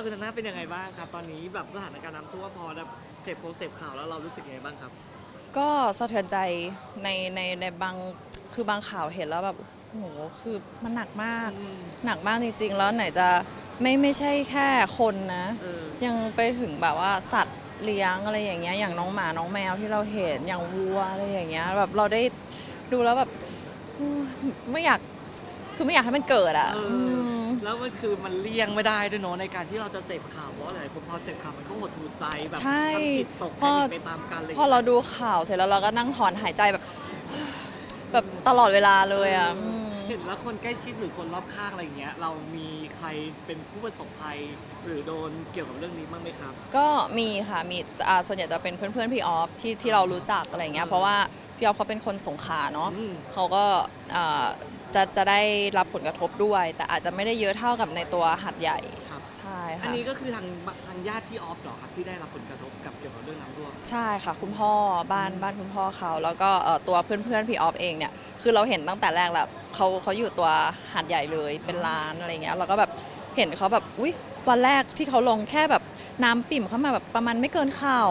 เอาคุณธนาเป็นยังไงบ้างครับ ตอนนี้แบบสถานการณ์น้ำท่วมพอแบบเสพโคงเสพข่าวแล้วเรารู้สึกยังไงบ้างครับ ก็สะเทือนใจในในในบางคือบางข่าวเห็นแล้วแบบโอ้โหคือมันหนักมากหนักมากจริงๆ แล้วไหนจะไม่ไม่ใช่แค่คนนะ เออ ยังไปถึงแบบว่าสัตว์เลี้ยงอะไรอย่างเงี้ยอย่างน้องหมาน้องแมวที่เราเห็นอย่างวัวอะไรอย่างเงี้ยแบบเราได้ดูแล้วแบบอืมไม่อยากคือไม่อยากให้มันเกิดอะเออม แล้วมันคือมันเลี่ยงไม่ได้ด้วยเนาะในการที่เราจะเสพข่าวเพราะหลายคนพอเสพข่าวมันก็หดหูใจแบบใช่ ทำจิตตกพอแพนิคไปตามกันเลยพอเราดูข่าวเสร็จแล้วเราก็นั่งถอนหายใจแบบ แบบตลอดเวลาเลยอะอืมเห็นแล้วคนใกล้ชิดหรือคนรอบข้างอะไรอย่างเงี้ย เรามีใครเป็นผู้ประสบภัย หรือโดนเกี่ยวกับเรื่องนี้บ้างไหมครับ ก็มีค่ะมีอ่าส่วนใหญ่จะเป็นเพื่อนๆพี่ออฟที่ที่เรารู้จักอะไรเงี้ยเพราะว่าพี่ออฟเขาเป็นคนสงขลาเนาะอืม เขาก็อ่า จะจะได้รับผลกระทบด้วย แต่อาจจะไม่ได้เยอะเท่ากับในตัวหัดใหญ่ครับ ใช่อันค่ะนี้ก็คือทางทางญาติพี่ออฟเหรอครับที่ได้รับผลกระทบกับเกี่ยวกับเรื่องน้ำท่วม ใช่ค่ะ คุณพ่อบ้านบ้านคุณพ่อเขาแล้วก็เอ่อตัวเพื่อนๆพี่ออฟเองเนี่ยคือเราเห็นตั้งแต่แรกแล้วเขาเขาอยู่ตัวหัดใหญ่เลยเป็นร้านอะไรเงี้ยเราก็แบบเห็นเขาแบบอุ้ยวันแรกที่เขาลงแค่แบบน้ำปิ่มเข้ามาแบบประมาณไม่เกินเข่า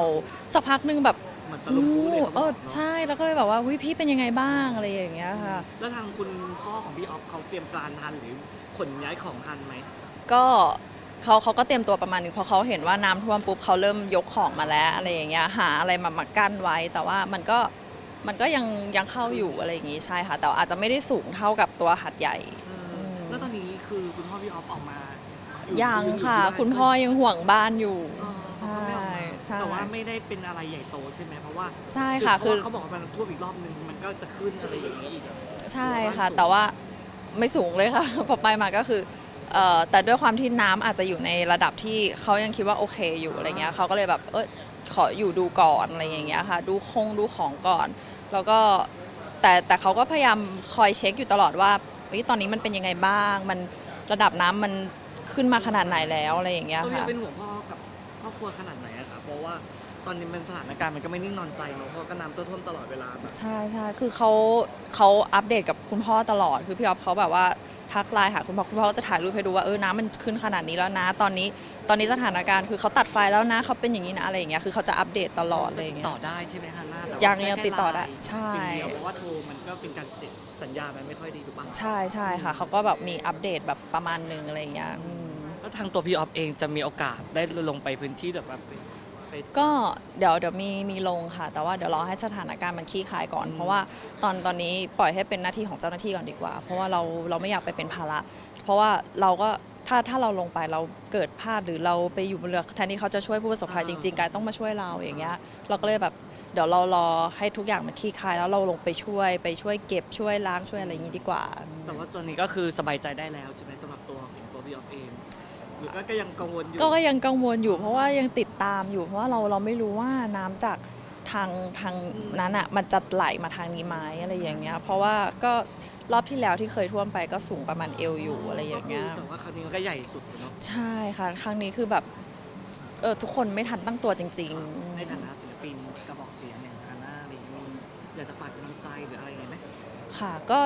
สักพักหนึงแบบ เหมือนตะลุมพุเลยเขาบเออกอเนาะใช่แล้วก็เลยแบบว่าวิพี่เป็นยังไงบ้างอะไรอย่างเงี้ยค่ะ แล้วทางคุณพ่อของพี่ออฟเขาเตรียมการทันหรือขนย้ายของทันไหมก็เขาเขาก็เตรียมตัวประมาณหนึงเพราะเขาเห็นว่าน้ำท่วมปุ๊บเขาเริ่มยกของมาแล้วอะไรอย่างเงี้ยหาอะไรมามากั้นไว้ แต่ว่ามันก็มันก็ยังยังเข้าอยู่อะไรอย่างงี้ใช่ค่ะ แต่อาจจะไม่ได้สูงเท่ากับตัวหัดใหญ่มแล้วตอนนี้คือคุณพ่อพี่ออฟออกมาอยังค่ะอยู่ที่บ้านคุณพ่อยังห่วงบ้านอยู่ เออ ใช่ แต่ว่าไม่ได้เป็นอะไรใหญ่โตใช่ไหมเพราะว่าใช่ค่ะคือคือเขาบอกว่ามันท่วมอีกรอบนึงมันก็จะขึ้นอะไรอย่างนี้อีกใช่ค่ะ แต่ว่าไม่สูงเลยค่ะ พอไปมาก็คือเอ่อแต่ด้วยความที่น้ำอาจจะอยู่ในระดับที่เขายังคิดว่าโอเคอยู่อะไรเงี้ยเขาก็เลยแบบเออขออยู่ดูก่อนอะไรอย่างเงี้ยค่ะ ดูคงดูของก่อน แล้วก็แต่แต่เขาก็พยายามคอยเช็คอยู่ตลอดว่าเฮ้ยตอนนี้มันเป็นยังไงบ้าง มันระดับน้ำมันขึ้นมาขนาดไหนแล้วอะไรอย่างเงี้ยเขายังค่ะเป็นห่วงพ่อกับครอบครัวขนาดไหน ตอนนี้มันสถานการณ์มันก็ไม่นิ่งนอนใจเนาะเพราะก็น้ำท่วมตลอดเวลาแบบใช่ใช่คือเขาเขาอัปเดตกับคุณพ่อตลอด คือพี่ออฟเขาแบบว่าทักไลน์หาคุณพ่อคุณพ่อก็จะถ่ายรูปให้ดูว่าเออน้ำมันขึ้นขนาดนี้แล้วนะ ตอนนี้ตอนนี้สถานการณ์คือเขาตัดไฟแล้วนะเขาเป็นอย่างนี้นะอะไรอย่างเงี้ยคือเขาจะอัปเดตตลอดอะไรอย่างติเงี้ดยต่อได้ใช่ไหมฮะหน้าแต่ว่ายังแค่ยังติดต่อได้ไลน์ใช่ อย่างเดียวเพราะว่าโทรมันก็เป็นการเซ็นสัญญาณมันไม่ค่อยดีถูกปะใช่ใช่ค่ะเขาก็แบบมีอัปเดตแบบประมาณหนึงอะไรอย่างเงี้ยอืม แล้วทางตัวพี่ออฟเองจะมีโอกาสได้ลงไปพื้นที่แบบว่า ไปไป ก็เดี๋ยวเดี๋ยวมีมีลงค่ะ แต่ว่าเดี๋ยวรอให้สถานการณ์มันคลี่คลายก่อนอืมเพราะว่าตอนตอนนี้ปล่อยให้เป็นหน้าที่ของเจ้าหน้าที่ก่อนดีกว่า เพราะว่าเราเราไม่อยากไปเป็นภาระ เพราะว่าเราก็ถ้าถ้าเราลงไปเราเกิดพลาดหรือเราไปอยู่บนเรือแทนที่เขาจะช่วยผู้ประสบภัยจริงๆกายต้องมาช่วยเราอย่างเงี้ยเราก็เลยแบบเดี๋ยวเรารอให้ทุกอย่างมันคลี่คลาย แล้วเราลงไปช่วยไปช่วยเก็บช่วยล้างช่วยอะไรอย่างงี้ดีกว่า แต่ว่าตอนนี้ก็คือสบายใจได้แล้วใช่ไหมสำหรับตัวของตัวพี่ออฟเอง หรือก็ก็ยังกังวลอยู่ ก็ก็ยังกังวลอยู่เพราะว่ายังติดตามอยู่ เพราะว่าเราเราไม่รู้ว่าน้ำจากทางทางนั้นอะมันจะไหลมาทางนี้ไหมอะไรอย่างเงี้ย เพราะว่าก็รอบที่แล้วที่เคยท่วมไปก็สูงประมาณเอวอยู่อะไรอย่างเงี้ย ก็คืแต่ว่าครั้งนี้มันก็ใหญ่สุดเนาะใช่ค่ะ ครั้งนี้คือแบบเออทุกคนไม่ทันตั้งตัวจริงๆ ในฐานะศิลปินกระบอกเสียงอย่างฮาน่าอะไรอย่างเงี้ยมีอยากจะฝากกำลังใจหรืออะไรยังไงไหมค่ะก็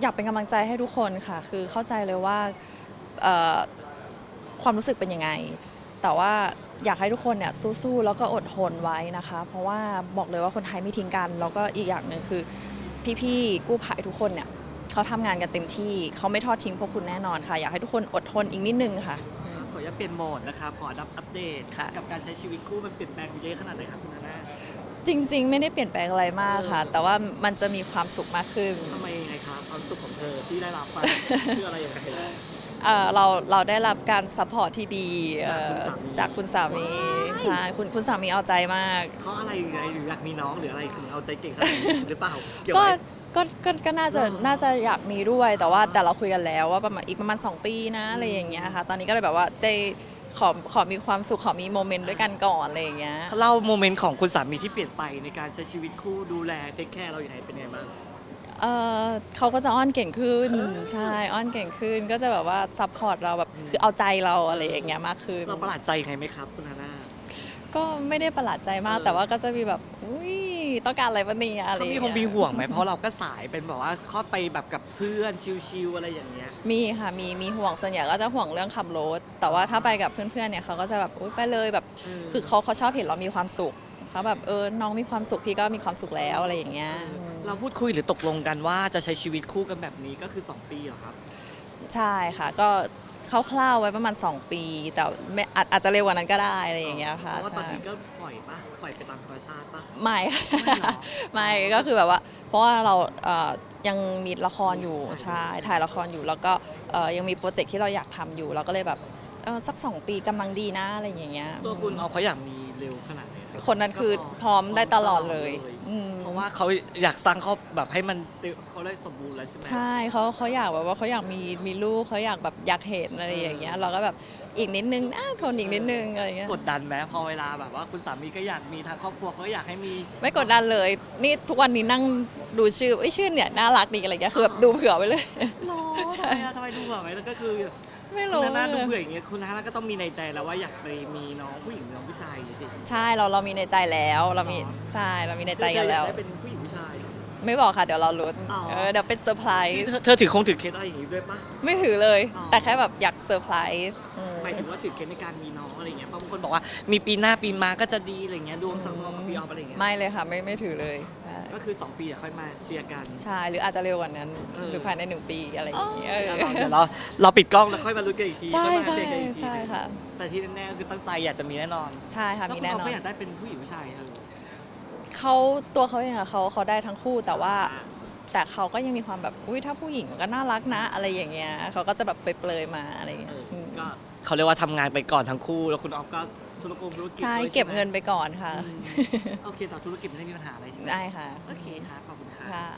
อยากเป็นกำลังใจให้ทุกคนค่ะ คือเข้าใจเลยว่าเอ่อ ความรู้สึกเป็นยังไง แต่ว่าอยากให้ทุกคนเนี่ยสู้ๆแล้วก็อดทนไว้นะคะ เพราะว่าบอกเลยว่าคนไทยไม่ทิ้งกัน แล้วก็อีกอย่างหนึ่งคือพี่ๆกู้ภัยทุกคนเนี่ยเขาทำงานกันเต็มที่เขาไม่ทอดทิ้งพวกคุณแน่นอนค่ะ อยากให้ทุกคนอดทนอีกนิดนึงค่ะ ขออนุญาตเปลี่ยนโหมดนะครับ ขออัปอัปเดต ค่ะ กับการใช้ชีวิตคู่มันเปลี่ยนแปลงไปเยอะขนาดไหนครับคุณฮาน่าจริง ๆ ไม่ได้เปลี่ยนแปลงอะไรมากค่ะ แต่ว่ามันจะมีความสุขมากขึ้น ทำไมยังไงครับความสุขของเธอที่ได้รับไป คืออะไรยังไง เอ่อเราเราได้รับการซัพพอร์ตที่ดีเอ่อจาจากคุคุณณสาสามีมีใช่คุณคุณสามีเอาใจมาก เขาอะไรหรืออะไรหรืออยากมีน้องหรืออะไรถึงเอาใจเก่งขนาดนี้หรือเปล่าเกี่ยวก็ ไหม ก็ ก็ ก็น่าจะหรอน่าจะอยากมีด้วย แต่ว่า แต่เราคุยกันแล้วว่าประมาณ อีกประมาณ 2 ปีนะ อะไรอย่างเงี้ยค่ะ ตอนนี้ก็เลยแบบว่า ได้ ขอ ขอมีความสุข ขอมีโมเมนต์ด้วยกันก่อน อะไรอย่างเงี้ย เล่าโมเมนต์ของคุณสามีที่เปลี่ยนไปในการใช้ชีวิตคู่ดูแลเทคแคร์เราอย่างไรเป็นไงบ้าง เออเขาก็จะอ้อนเก่งขึ้น ใช่อ้อนเก่งขึ้นก็จะแบบว่าซัพพอร์ตเราแบบคือเอาใจเราอะไรอย่างเงี้ยมากขึ้น เราประหลาดใจยังไงไหมครับคุณฮาน่า ก็ไม่ได้ประหลาดใจมาก เออ แต่ว่าก็จะมีแบบอุ้ยต้องการอะไรปะเนี่ยอะไรเขาอมีย่างคงมีเงี้ยห่วงไหมเพราะเราก็สายเป็นแบบว่าเข้าไปแบบกับเพื่อนชิลๆอะไรอย่างเงี้ย มีค่ะมีมีห่วงส่วนใหญ่ก็จะห่วงเรื่องขับรถแต่ว่าถ้าไปกับเพื่อนๆเนี่ยเขาก็จะแบบอุ๊ยไปเลยแบบเออคือเขาเขาชอบเห็นเรามีความสุขเขาแบบเออน้องมีความสุขพี่ก็มีความสุขแล้วอะไรอย่างเงี้ยอืม เราพูดคุยหรือตกลงกันว่าจะใช้ชีวิตคู่กันแบบนี้ก็คือ 2 ปีเหรอครับ ใช่ค่ะ ก็คร่าวๆไว้ประมาณ 2 ปี แต่ไม่อาจอาจจะเร็วกว่านั้นก็ได้อะไรอย่างเงี้ยค่ะเพราะว่าตอนใช่นี้ก็ปล่อยปะปล่อยไปตามธรรมชาติปะ ไม่ไม่เหรอ ไม่ก็คือแบบว่า เพราะว่าเราเอ่อยังมีละครอยู่ถ่ายใช่ถ่ายละครอยู่แล้วก็เอ่อยังมีโปรเจกต์ที่เราอยากทำอยู่เราก็เลยแบบเออสักสองปีกำลังดีนะอะไรอย่างเงี้ย ตัวคุณเอาเขาอยากมีเร็วขนาดไหนรับ คนนั้นคือก็พร้อมได้ตลอดเลยอืมเพราะว่าเขาอยากสร้างครอบแบบให้มันเต็มเขาได้สมบูรณ์แล้วใช่ไหมใช่เขาเขาอยากแบบว่าเขาอยากมีมีลูกเขาอยากแบบอยากเห็นอะไรอย่างเงี้ย เราก็แบบอีกนิดนึงนะทนอีกนิดนึงอะไรอย่างเงี้ยกดดันไหมพอเวลาแบบว่าคุณสามีก็อยากมีทางครอบครัวเขาก็อยากให้มี ไม่กดดันเลย นี่ทุกวันนี้นั่งดูชื่อไอ้ยชื่อเนี่ยน่ารักดีอะไรอย่างเงี้ยคือแบบดูเผื่อไปเลยหรอใช่ทำไมอะทำไมดูแบบไหมแล้วก็คือ ไม่คุณรู้นานาดูเบื่ออย่างเงี้ยคุณนานาก็ต้องมีในใจแล้วว่าอยากไปมีน้องผู้หญิงหรือน้องผู้ชายอย่างเงี้ยสิใช่เราเรามีในใจแล้วเรามีอ๋อใช่เรามีในใจกันแล้ว เธออยาได้เป็นผู้หญิงผู้ชาย ไม่บอกค่ะเดี๋ยวเราลุ้นอ๋อ เออเดี๋ยวเป็นเซอร์ไพรส์เธอเธอถือคงถือเคสอะไรอย่างงี้ด้วยปะ ไม่ถือเลย อ๋อ แต่แค่แบบอยากเซอร์ไพรส์อืม หมายถึงว่าถือเคสในการมีน้องอะไรเงี้ยบางคนบอกว่ามีปีหน้าปีมาก็จะดีอะไรเงี้ยดวงสังวรกับปีออฟอะไรเงี้ยไม่เลยค่ะไม่ไม่ถือเลยใช่ ก็คือ 2 ปีเดี๋ยวค่อยมาเชียร์กัน ใช่หรืออาจจะเร็วกว่านั้น เออ หรือภายในหนึ่งปีอะไรอย่างเงี้ยเออเดี๋ยวเราเราปิดกล้องแล้วค่อยมาลุ้นกันอีกทีใช่ค่อยมาอัปใช่เดตกันอีกทีใช่ค่ะ แต่ที่แน่ๆก็คือตั้งใจอยากจะมีแน่นอนใช่ค่ะแล้วมีคุณแน่ออฟนอก็นอยากได้เป็นผู้หญิงผู้ชายเออเขาตัวเขาเองอะเขาเขาได้ทั้งคู่แต่ว่า แต่เขาก็ยังมีความแบบอุ้ยถ้าผู้หญิงมันก็น่ารักนะ อะไรอย่างเงี้ยเขาก็จะแบบเปรยๆมาอะไรอย่างเงี้เอยออืม ก็เขาเรียกว่าทำงานไปก่อนทั้งคู่ แล้วคุณออฟก็ ธุรกงธุรกิจใช่ด้วยเก็บไหมเงินไปก่อนค่ะ อืมโอเค ต่อธุรกิจไม่ได้มีปัญหาอะไรใช่ไหมได้ค่ะ โอเคครับขอบคุณครับ ค่ะ